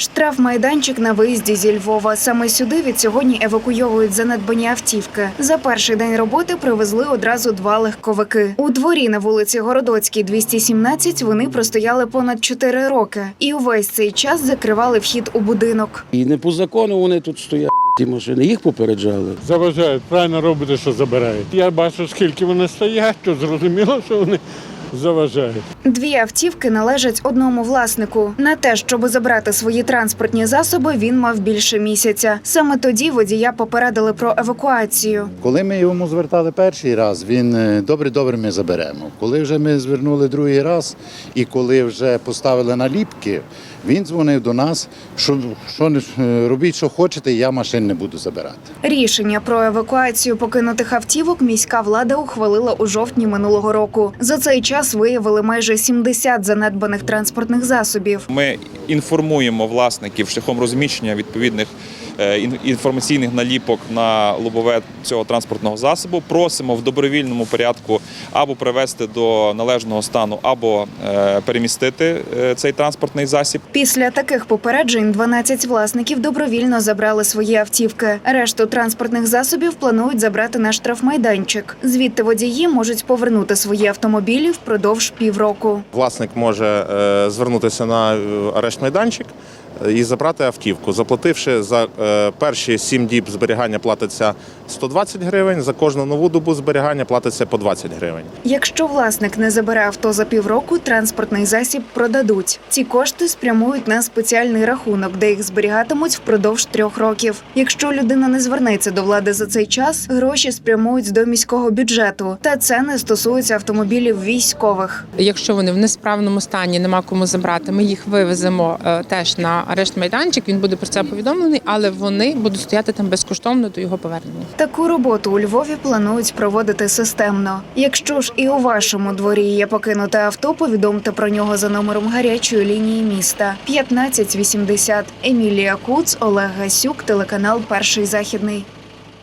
Штрафмайданчик на виїзді зі Львова. Саме сюди від сьогодні евакуйовують занедбані автівки. За перший день роботи привезли одразу два легковики. У дворі на вулиці Городоцькій, 217, вони простояли понад 4 роки і увесь цей час закривали вхід у будинок. І не по закону вони тут стоять, ті машини. Їх попереджали. Заважають, правильно робите, що забирають. Я бачу, скільки вони стоять, то зрозуміло, що вони заважають. Дві автівки належать одному власнику. На те, щоб забрати свої транспортні засоби, він мав більше місяця. Саме тоді водія попередили про евакуацію. Коли ми йому звертали перший раз, він е, добре, добре, ми заберемо. Коли вже ми звернули другий раз, і коли вже поставили наліпки, він дзвонив до нас, що, що не- е, робіть, що хочете, я машин не буду забирати. Рішення про евакуацію покинутих автівок міська влада ухвалила у жовтні минулого року. За цей час виявили майже 70 занедбаних транспортних засобів. Ми інформуємо власників шляхом розміщення відповідних е, інформаційних наліпок на лобове цього транспортного засобу. Просимо в добровільному порядку або привести до належного стану, або е, перемістити е, цей транспортний засіб. Після таких попереджень 12 власників добровільно забрали свої автівки. Решту транспортних засобів планують забрати на штрафмайданчик. Звідти водії можуть повернути свої автомобілі впродовж півроку. Власник може е, звернутися на е, арешт майданчик і забрати автівку. Заплативши за е, перші 7 діб зберігання платиться 120 гривень, за кожну нову добу зберігання платиться по 20 гривень. Якщо власник не забере авто за півроку, транспортний засіб продадуть. Ці кошти спрямують на спеціальний рахунок, де їх зберігатимуть впродовж трьох років. Якщо людина не звернеться до влади за цей час, гроші спрямують до міського бюджету. Та це не стосується автомобілів військових. Якщо вони в несправному стані, нема кому забрати, ми їх вивеземо е, теж на арешт майданчик. Він буде про це повідомлений, але вони будуть стояти там безкоштовно до його повернення. Таку роботу у Львові планують проводити системно. Якщо ж і у вашому дворі є покинуте авто, повідомте про нього за номером гарячої лінії міста 1580. Емілія Куц, Олег Гасюк, телеканал Перший західний.